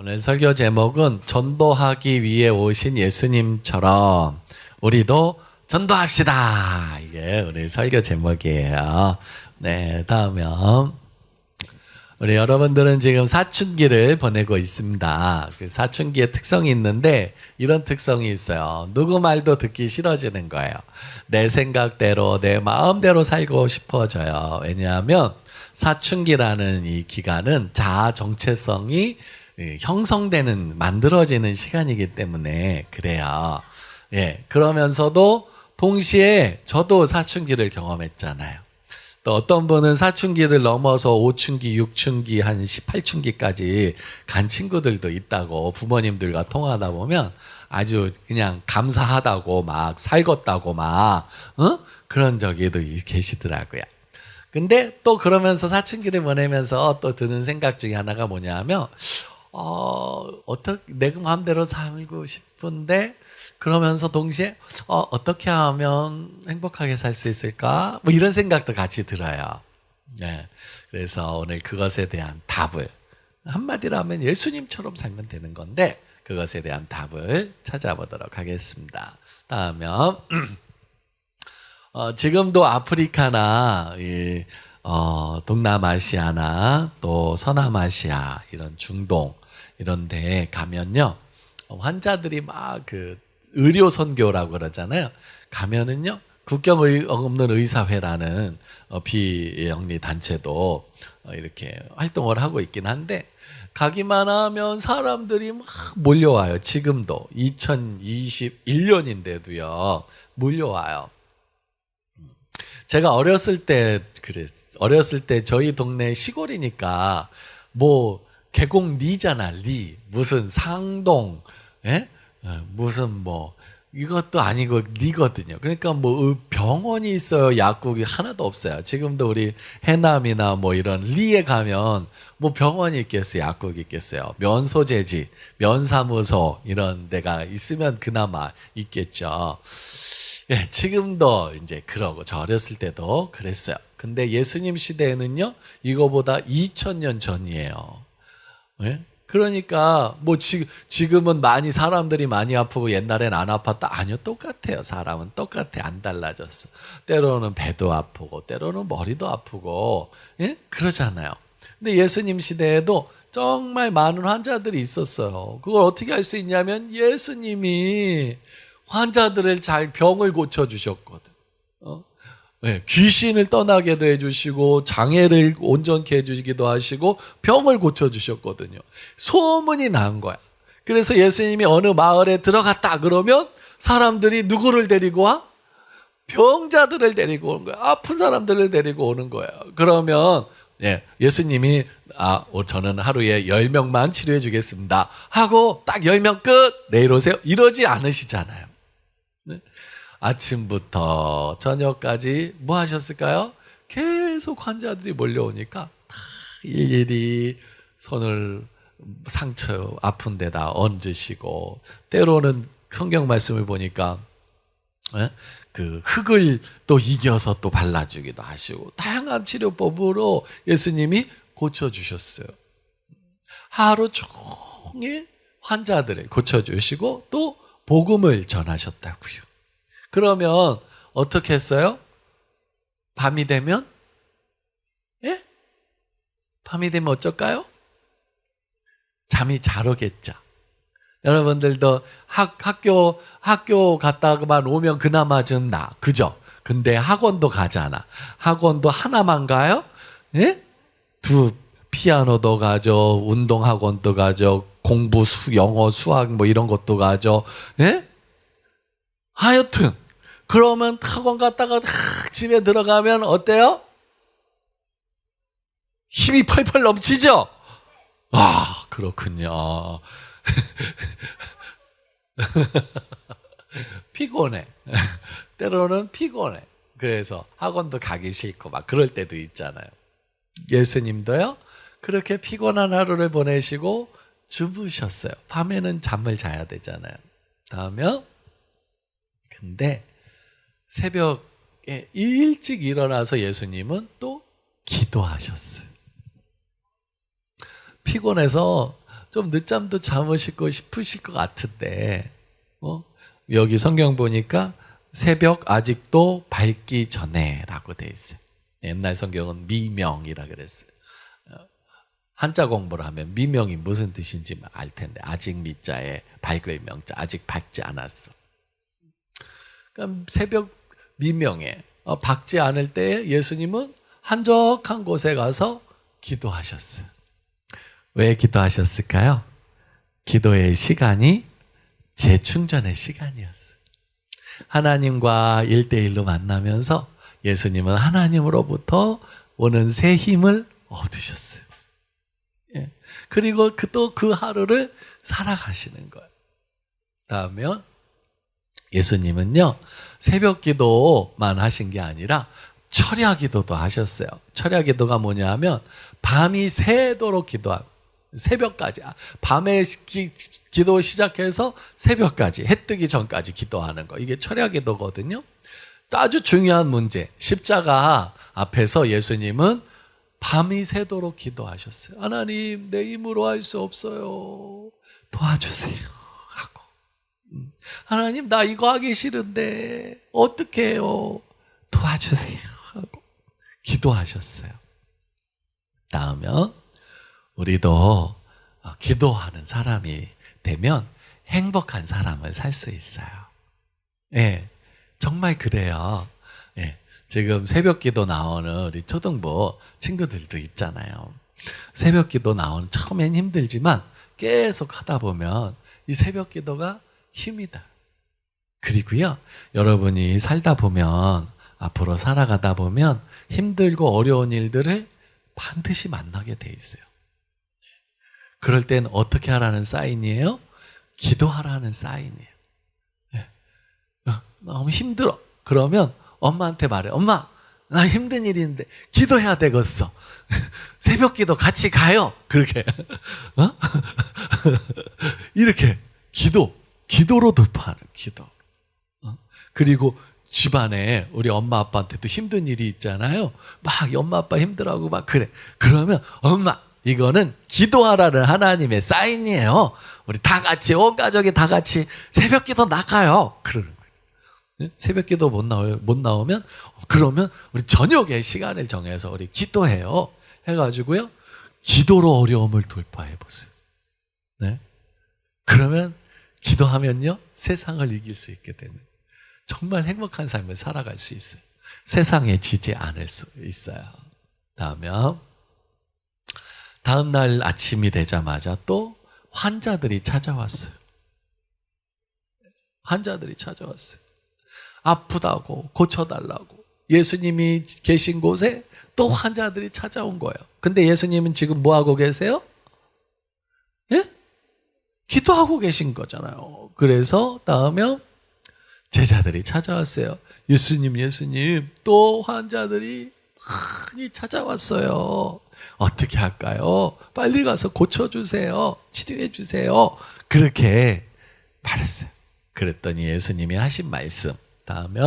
오늘 설교 제목은 전도하기 위해 오신 예수님처럼 우리도 전도합시다. 이게 우리 설교 제목이에요. 네, 다음은 우리 여러분들은 지금 사춘기를 보내고 있습니다. 그 사춘기의 특성이 있는데 이런 특성이 있어요. 누구 말도 듣기 싫어지는 거예요. 내 생각대로 내 마음대로 살고 싶어져요. 왜냐하면 사춘기라는 이 기간은 자아 정체성이 예, 형성되는 만들어지는 시간이기 때문에 그래요. 예. 그러면서도 동시에 저도 사춘기를 경험했잖아요. 또 어떤 분은 사춘기를 넘어서 5춘기, 6춘기, 한 18춘기까지 간 친구들도 있다고 부모님들과 통화하다 보면 아주 그냥 감사하다고 막 살겄다고 막, 어? 그런 적이도 계시더라고요. 근데 또 그러면서 사춘기를 보내면서 또 드는 생각 중에 하나가 뭐냐 하면, 어, 어떻게, 내 마음대로 살고 싶은데, 그러면서 동시에, 어, 어떻게 하면 행복하게 살 수 있을까? 뭐 이런 생각도 같이 들어요. 네. 그래서 오늘 그것에 대한 답을, 한마디로 하면 예수님처럼 살면 되는 건데, 그것에 대한 답을 찾아보도록 하겠습니다. 다음은, 어, 지금도 아프리카나, 이, 어, 동남아시아나 또 서남아시아 이런 중동 이런 데 가면요. 환자들이 막 그 의료 선교라고 그러잖아요. 가면은요. 국경 의, 없는 의사회라는 어, 비영리 단체도 어, 이렇게 활동을 하고 있긴 한데 가기만 하면 사람들이 막 몰려와요. 지금도 2021년인데도요. 몰려와요. 제가 어렸을 때 그랬 어렸을 때 저희 동네 시골이니까 뭐 계곡 리잖아 리 무슨 상동 예? 어, 무슨 뭐 이것도 아니고 리거든요. 그러니까 뭐 병원이 있어요. 약국이 하나도 없어요. 지금도 우리 해남이나 뭐 이런 리에 가면 뭐 병원이 있겠어요. 약국이 있겠어요. 면소재지, 면사무소 이런 데가 있으면 그나마 있겠죠. 예, 지금도 이제 그러고 저 어렸을 때도 그랬어요. 근데 예수님 시대에는요, 이거보다 2000년 전이에요. 예? 그러니까 뭐 지금 지금은 많이 사람들이 많이 아프고 옛날엔 안 아팠다. 아니요 똑같아요. 사람은 똑같아. 안 달라졌어. 때로는 배도 아프고 때로는 머리도 아프고 예? 그러잖아요. 근데 예수님 시대에도 정말 많은 환자들이 있었어요. 그걸 어떻게 할수 있냐면 예수님이 환자들을 잘 병을 고쳐 주셨거든. 어? 네, 귀신을 떠나게도 해주시고 장애를 온전케 해주기도 하시고 병을 고쳐 주셨거든요. 소문이 난 거야. 그래서 예수님이 어느 마을에 들어갔다 그러면 사람들이 누구를 데리고 와? 병자들을 데리고 오는 거야. 아픈 사람들을 데리고 오는 거야. 그러면 예, 예수님이 아, 저는 하루에 10명만 치료해 주겠습니다. 하고 딱 10명 끝. 내일 오세요. 이러지 않으시잖아요. 아침부터 저녁까지 뭐 하셨을까요? 계속 환자들이 몰려오니까 다 일일이 손을 상처 아픈 데다 얹으시고 때로는 성경 말씀을 보니까 에? 그 흙을 또 이겨서 또 발라주기도 하시고 다양한 치료법으로 예수님이 고쳐주셨어요. 하루 종일 환자들을 고쳐주시고 또 복음을 전하셨다고요. 그러면 어떻게 했어요? 밤이 되면 예? 밤이 되면 어쩔까요? 잠이 잘 오겠죠. 여러분들도 학, 학교 학교 갔다가만 오면 그나마 좀 나. 그죠? 근데 학원도 가잖아. 학원도 하나만 가요? 예? 두 피아노도 가죠. 운동 학원도 가죠. 공부 수 영어 수학 뭐 이런 것도 가죠. 예? 하여튼 그러면 학원 갔다가 집에 들어가면 어때요? 힘이 펄펄 넘치죠? 아, 그렇군요. 피곤해. 때로는 피곤해. 그래서 학원도 가기 싫고 막 그럴 때도 있잖아요. 예수님도요, 그렇게 피곤한 하루를 보내시고 주무셨어요. 밤에는 잠을 자야 되잖아요. 다음에 근데 새벽에 일찍 일어나서 예수님은 또 기도하셨어요. 피곤해서 좀 늦잠도 잠으시고 싶으실 것 같은데, 어? 여기 성경 보니까 새벽 아직도 밝기 전에라고 돼 있어요. 옛날 성경은 미명이라 그랬어요. 어, 한자 공부를 하면 미명이 무슨 뜻인지 알 텐데 아직 미자에 밝을 명자 아직 밝지 않았어. 그럼 새벽 미명에 어, 밝지 않을 때 예수님은 한적한 곳에 가서 기도하셨어요. 왜 기도하셨을까요? 기도의 시간이 재충전의 시간이었어요. 하나님과 일대일로 만나면서 예수님은 하나님으로부터 오는 새 힘을 얻으셨어요. 예. 그리고 또 그 하루를 살아가시는 거예요. 다음에 예수님은요, 새벽 기도만 하신 게 아니라 철야 기도도 하셨어요. 철야 기도가 뭐냐 하면 밤이 새도록 기도하고 새벽까지 아, 밤에 기, 도 시작해서 새벽까지 해 뜨기 전까지 기도하는 거 이게 철야 기도거든요. 아주 중요한 문제 십자가 앞에서 예수님은 밤이 새도록 기도하셨어요. 하나님 내 힘으로 할 수 없어요. 도와주세요 하나님 나 이거 하기 싫은데 어떻게 해요? 도와주세요 하고 기도하셨어요. 다음은 우리도 어, 기도하는 사람이 되면 행복한 사람을 살 수 있어요. 예, 정말 그래요. 예, 지금 새벽 기도 나오는 우리 초등부 친구들도 있잖아요. 새벽 기도 나오는 처음엔 힘들지만 계속 하다 보면 이 새벽 기도가 힘이다. 그리고요, 여러분이 살다 보면 앞으로 살아가다 보면 힘들고 어려운 일들을 반드시 만나게 돼 있어요. 그럴 땐 어떻게 하라는 사인이에요? 기도하라는 사인이에요. 네. 너무 힘들어. 그러면 엄마한테 말해. 엄마, 나 힘든 일인데 기도해야 되겠어. 새벽 기도 같이 가요. 그렇게. 어? 이렇게 기도, 기도로 돌파하는 기도. 어? 그리고 집안에 우리 엄마 아빠한테도 힘든 일이 있잖아요. 막 엄마 아빠 힘들어하고 막 그래. 그러면 엄마 이거는 기도하라는 하나님의 사인이에요. 우리 다 같이 온 가족이 다 같이 새벽 기도 나가요. 그러는 거죠. 네? 새벽 기도 못 나오 못 나오면 그러면 우리 저녁에 시간을 정해서 우리 기도해요. 해 가지고요 기도로 어려움을 돌파해 보세요. 네? 그러면 기도하면요 세상을 이길 수 있게 되는 정말 행복한 삶을 살아갈 수 있어요. 세상에 지지 않을 수 있어요. 다음에 다음 날 아침이 되자마자 또 환자들이 찾아왔어요. 환자들이 찾아왔어요. 아프다고 고쳐달라고 예수님이 계신 곳에 또 환자들이 찾아온 거예요. 근데 예수님은 지금 뭐 하고 계세요? 예? 기도하고 계신 거잖아요. 그래서 다음에 제자들이 찾아왔어요. 예수님, 예수님, 또 환자들이 많이 찾아왔어요. 어떻게 할까요? 빨리 가서 고쳐주세요. 치료해주세요. 그렇게 말했어요. 그랬더니 예수님이 하신 말씀. 다음에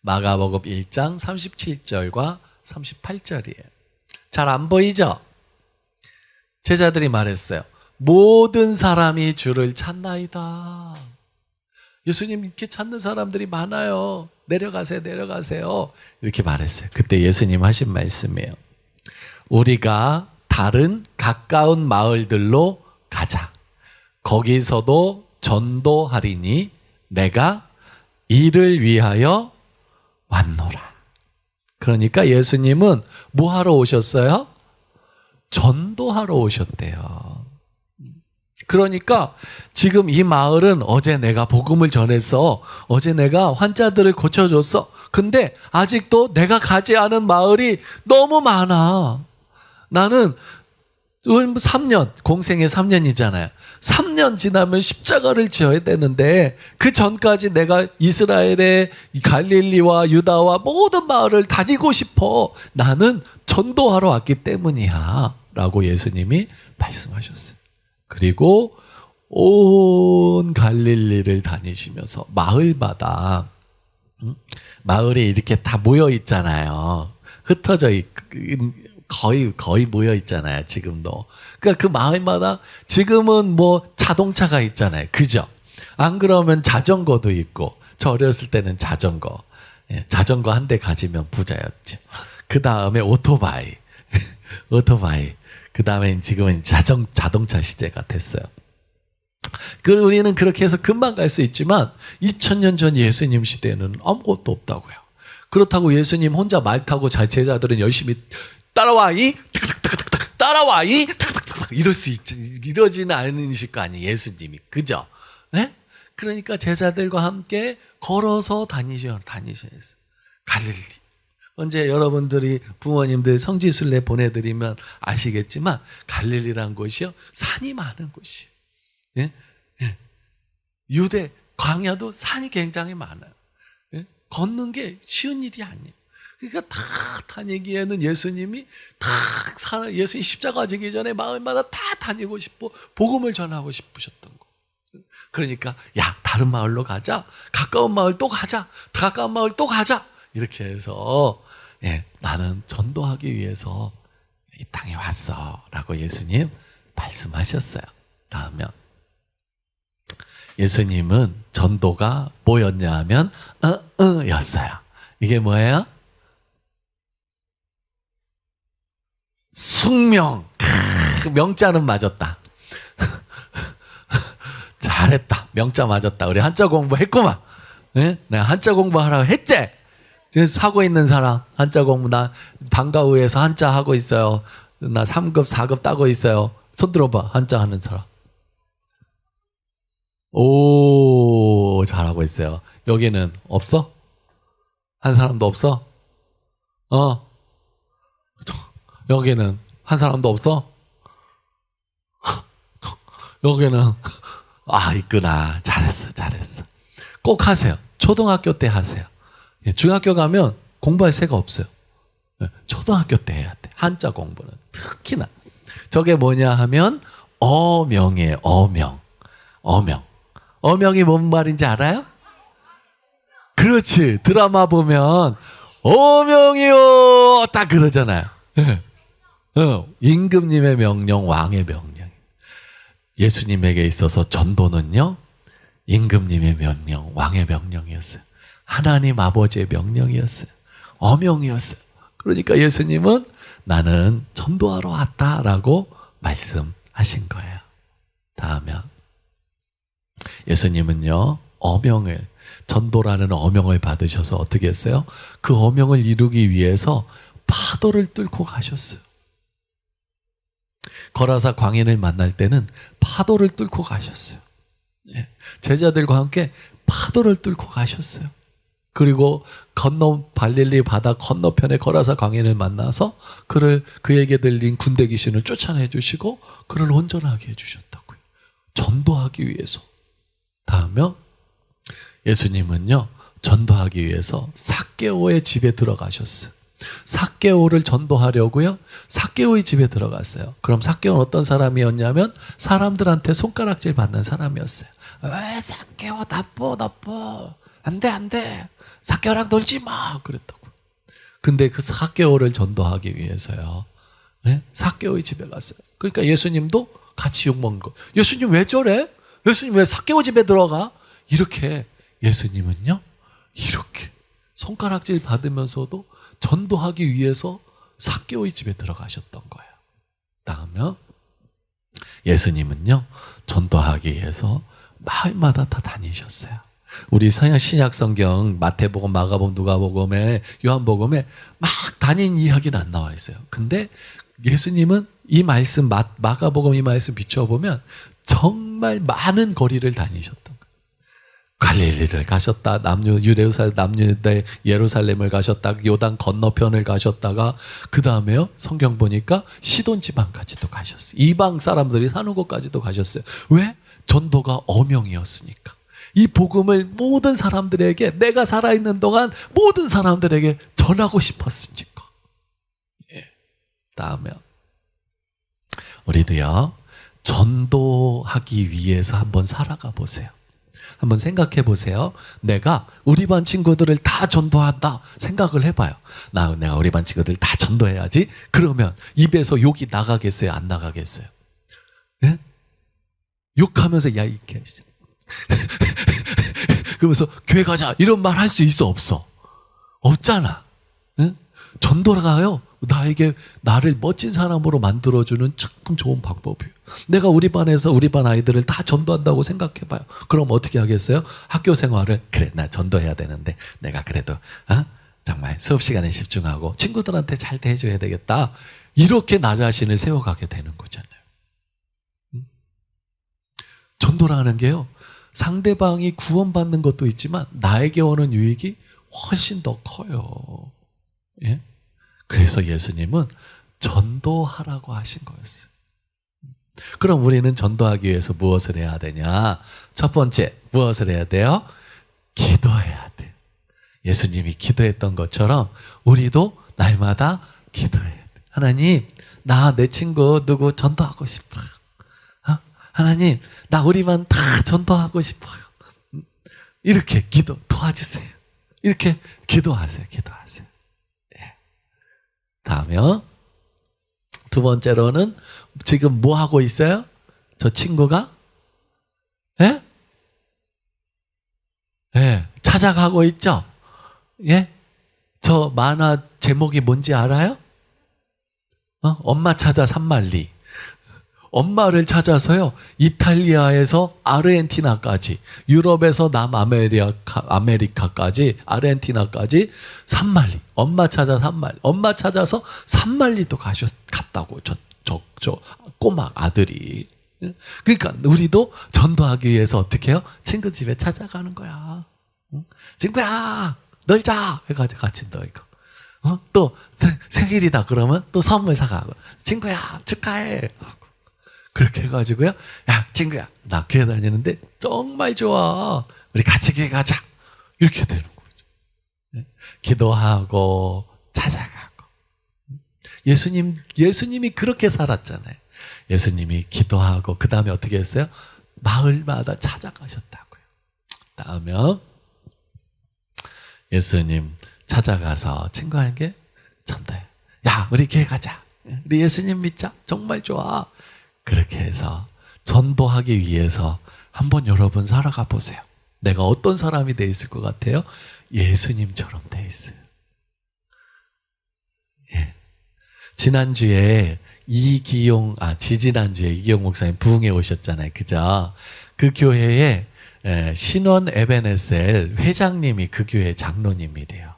마가복음 1장 37절과 38절이에요. 잘 안 보이죠? 제자들이 말했어요. 모든 사람이 주를 찾나이다. 예수님 이렇게 찾는 사람들이 많아요. 내려가세요, 내려가세요. 이렇게 말했어요. 그때 예수님 하신 말씀이에요. 우리가 다른 가까운 마을들로 가자. 거기서도 전도하리니 내가 이를 위하여 왔노라. 그러니까 예수님은 뭐 하러 오셨어요? 전도하러 오셨대요. 그러니까 지금 이 마을은 어제 내가 복음을 전했어. 어제 내가 환자들을 고쳐줬어. 근데 아직도 내가 가지 않은 마을이 너무 많아. 나는 3년, 공생의 3년이잖아요. 3년 지나면 십자가를 지어야 되는데 그 전까지 내가 이스라엘의 갈릴리와 유다와 모든 마을을 다니고 싶어. 나는 전도하러 왔기 때문이야. 라고 예수님이 말씀하셨어요. 그리고 온 갈릴리를 다니시면서 마을마다 마을에 이렇게 다 모여 있잖아요. 흩어져 있, 거의 거의 모여 있잖아요. 지금도. 그러니까 그 마을마다 지금은 뭐 자동차가 있잖아요. 그죠? 안 그러면 자전거도 있고 저 어렸을 때는 자전거. 예, 자전거 한 대 가지면 부자였죠. 그 다음에 오토바이, 오토바이. 그 다음에 지금은 자전 자동차 시대가 됐어요. 그 우리는 그렇게 해서 금방 갈 수 있지만 2000년 전 예수님 시대에는 아무것도 없다고요. 그렇다고 예수님 혼자 말 타고 자 제자들은 열심히 따라와 이 따라와 이 이럴 수 있지 이러지는 않으실 거 아니에요 예수님이 그죠? 네? 그러니까 제자들과 함께 걸어서 다니셔 다니셔야 했어 갈릴리 언제 여러분들이 부모님들 성지순례 보내드리면 아시겠지만 갈릴리란 곳이요 산이 많은 곳이에요. 예? 예. 유대 광야도 산이 굉장히 많아요. 예? 걷는 게 쉬운 일이 아니에요. 그러니까 다 다니기에는 예수님이 다 살아 예수님 십자가 지기 전에 마을마다 다 다니고 싶고 복음을 전하고 싶으셨던 거. 그러니까 야 다른 마을로 가자. 가까운 마을 또 가자. 가까운 마을 또 가자. 이렇게 해서 예, 나는 전도하기 위해서 이 땅에 왔어라고 예수님 말씀하셨어요. 다음에 예수님은 전도가 뭐였냐 하면 어어였어요. 이게 뭐예요? 숙명. 크, 명자는 맞았다. 잘했다. 명자 맞았다. 우리 한자 공부했구만. 네? 내가 한자 공부하라고 했지? 그래서 하고 있는 사람 한자 공부 나 방과후에서 한자 하고 있어요. 나 3급, 4급 따고 있어요. 손 들어봐. 한자 하는 사람. 오, 잘하고 있어요. 여기는 없어? 한 사람도 없어? 어. 여기는 한 사람도 없어? 여기는 아, 있구나. 잘했어. 잘했어. 꼭 하세요. 초등학교 때 하세요. 예, 중학교 가면 공부할 새가 없어요. 예, 초등학교 때 해야 돼. 한자 공부는 특히나. 저게 뭐냐 하면 어명이에요. 어명. 어명. 어명이 뭔 말인지 알아요? 그렇지. 드라마 보면 어명이요. 딱 그러잖아요. 예. 어, 임금님의 명령, 왕의 명령. 예수님에게 있어서 전도는요, 임금님의 명령, 왕의 명령이었어요. 하나님 아버지의 명령이었어요. 어명이었어요. 그러니까 예수님은 나는 전도하러 왔다라고 말씀하신 거예요. 다음에 예수님은요, 어명을, 전도라는 어명을 받으셔서 어떻게 했어요? 그 어명을 이루기 위해서 파도를 뚫고 가셨어요. 거라사 광인을 만날 때는 파도를 뚫고 가셨어요. 예. 제자들과 함께 파도를 뚫고 가셨어요. 그리고 건너 발릴리 바다 건너편에 거라사 광인을 만나서 그를 그에게 들린 군대 귀신을 쫓아내 주시고 그를 온전하게 해 주셨다고요. 전도하기 위해서. 다음에 예수님은요. 전도하기 위해서 사개오의 집에 들어가셨어요. 사개오를 전도하려고요. 사개오의 집에 들어갔어요. 그럼 사개오는 어떤 사람이었냐면 사람들한테 손가락질 받는 사람이었어요. 왜 사개오 나빠 나빠 안돼 안돼 사개오랑 놀지 마 그랬다고. 근데 그 사개오를 전도하기 위해서요. 네? 사개오의 집에 갔어요. 그러니까 예수님도 같이 욕먹는 거. 예수님 왜 저래? 예수님 왜 사개오 집에 들어가? 이렇게 예수님은요. 이렇게 손가락질 받으면서도 전도하기 위해서 사개오의 집에 들어가셨던 거예요. 다음에 예수님은요 전도하기 위해서 마을마다 다 다니셨어요. 우리 서양 신약 성경 마태복음, 마가복음, 누가복음에 요한복음에 막 다닌 이야기는 안 나와 있어요. 근데 예수님은 이 말씀 마, 마가복음 이 말씀 비춰 보면 정말 많은 거리를 다니셨던 거예요. 갈릴리를 가셨다. 남유 유대살 남유대 예루살렘을 가셨다. 요단 건너편을 가셨다가 그 다음에요. 성경 보니까 시돈 지방까지도 가셨어요. 이방 사람들이 사는 곳까지도 가셨어요. 왜? 전도가 어명이었으니까. 이 복음을 모든 사람들에게 내가 살아있는 동안 모든 사람들에게 전하고 싶었습니까? 예. 다음에 우리도요 전도하기 위해서 한번 살아가 보세요. 한번 생각해 보세요. 내가 우리 반 친구들을 다 전도한다 생각을 해봐요. 나 내가 우리 반 친구들 다 전도해야지. 그러면 입에서 욕이 나가겠어요? 안 나가겠어요? 예? 욕하면서 야 이게 그러면서 교회 가자 이런 말 할 수 있어 없어? 없잖아. 응? 전도가요 나에게 나를 멋진 사람으로 만들어주는 참 좋은 방법이에요. 내가 우리 반에서 우리 반 아이들을 다 전도한다고 생각해봐요. 그럼 어떻게 하겠어요? 학교 생활을 그래 나 전도해야 되는데 내가 그래도 어? 정말 수업 시간에 집중하고 친구들한테 잘 대해줘야 되겠다. 이렇게 나 자신을 세워가게 되는 거잖아요. 음? 전도라는 게요. 상대방이 구원받는 것도 있지만 나에게 오는 유익이 훨씬 더 커요. 예? 그래서 예수님은 전도하라고 하신 거였어요. 그럼 우리는 전도하기 위해서 무엇을 해야 되냐? 첫 번째, 무엇을 해야 돼요? 기도해야 돼. 예수님이 기도했던 것처럼 우리도 날마다 기도해야 돼. 하나님, 나 내 친구 누구 전도하고 싶어요. 어? 하나님, 나 우리만 다 전도하고 싶어요. 이렇게 기도 도와주세요. 이렇게 기도하세요. 기도하세요. 예. 다음에요. 두 번째로는 지금 뭐 하고 있어요? 저 친구가? 예? 예, 찾아가고 있죠? 예? 저 만화 제목이 뭔지 알아요? 어? 엄마 찾아 산말리. 엄마를 찾아서요, 이탈리아에서 아르헨티나까지, 유럽에서 남아메리카, 아메리카까지, 아르헨티나까지 산말리. 엄마 찾아 산말리. 엄마 찾아서 산말리도 가셨, 갔다고, 저, 저, 저, 꼬막 아들이. 그러니까 우리도 전도하기 위해서 어떻게 해요? 친구 집에 찾아가는 거야. 응? 친구야, 놀자! 해가지고 같이 놀고. 어? 또 생 일이다 그러면 또 선물 사가고. 친구야, 축하해! 그렇게 해가지고요. 야, 친구야, 나 교회 다니는데 정말 좋아. 우리 같이 교회 가자. 이렇게 되는 거죠. 네? 기도하고 찾아가고. 예수님, 예수님이 그렇게 살았잖아요. 예수님이 기도하고 그 다음에 어떻게 했어요? 마을마다 찾아가셨다고요. 다음에 예수님 찾아가서 친구에게 전달. 야, 우리 교회 가자. 우리 예수님 믿자. 정말 좋아. 그렇게 해서 전도하기 위해서 한번 여러분 살아가 보세요. 내가 어떤 사람이 돼 있을 것 같아요? 예수님처럼 돼 있어요. 예. 지난주에 이기용, 아, 지지난주에 이기용 목사님 부흥에 오셨잖아요. 그죠? 그 교회에 신원 에베네셀 회장님이 그 교회 장로님이래요.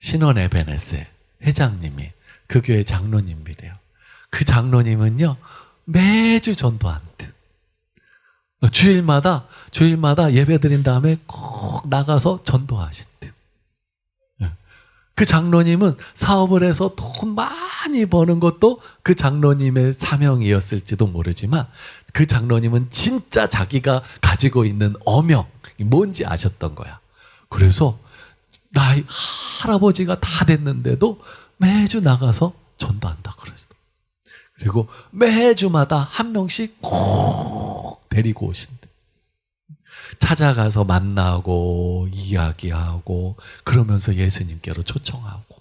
신원 에베네셀 회장님이 그 교회 장로님이래요. 그 장로님은요, 매주 전도한대. 주일마다, 주일마다 예배 드린 다음에 꼭 나가서 전도하신대요. 예. 그 장로님은 사업을 해서 돈 많이 버는 것도 그 장로님의 사명이었을지도 모르지만 그 장로님은 진짜 자기가 가지고 있는 어명, 뭔지 아셨던 거야. 그래서 나이 할아버지가 다 됐는데도 매주 나가서 전도한다 그러죠. 그리고 매주마다 한 명씩 꼭 데리고 오신대. 찾아가서 만나고 이야기하고 그러면서 예수님께로 초청하고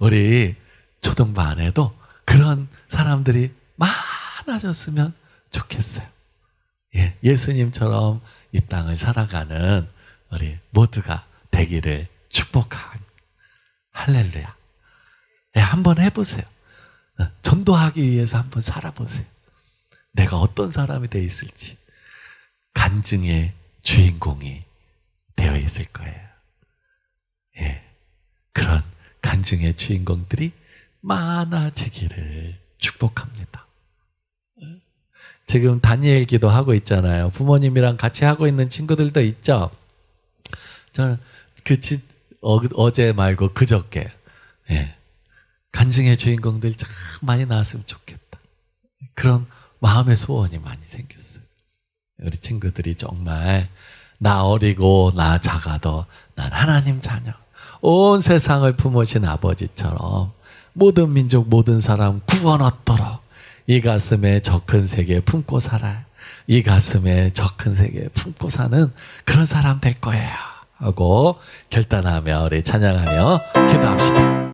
우리 초등반에도 그런 사람들이 많아졌으면 좋겠어요. 예, 예수님처럼 이 땅을 살아가는 우리 모두가 되기를 축복한 할렐루야. 예, 한번 해보세요. 어, 전도하기 위해서 한번 살아보세요. 내가 어떤 사람이 되어 있을지 간증의 주인공이 되어 있을 거예요. 예. 그런 간증의 주인공들이 많아지기를 축복합니다. 어? 지금 다니엘 기도 하고 있잖아요. 부모님이랑 같이 하고 있는 친구들도 있죠. 저는 그 지, 어, 제 말고 그저께 예. 간증의 주인공들 참 많이 나왔으면 좋겠다. 그런 마음의 소원이 많이 생겼어요. 우리 친구들이 정말 나 어리고 나 작아도 난 하나님 자녀. 온 세상을 품으신 아버지처럼 모든 민족 모든 사람 구원 얻도록 이 가슴에 저 큰 세계 품고 살아. 이 가슴에 저 큰 세계 품고 사는 그런 사람 될 거예요. 하고 결단하며 우리 찬양하며 기도합시다.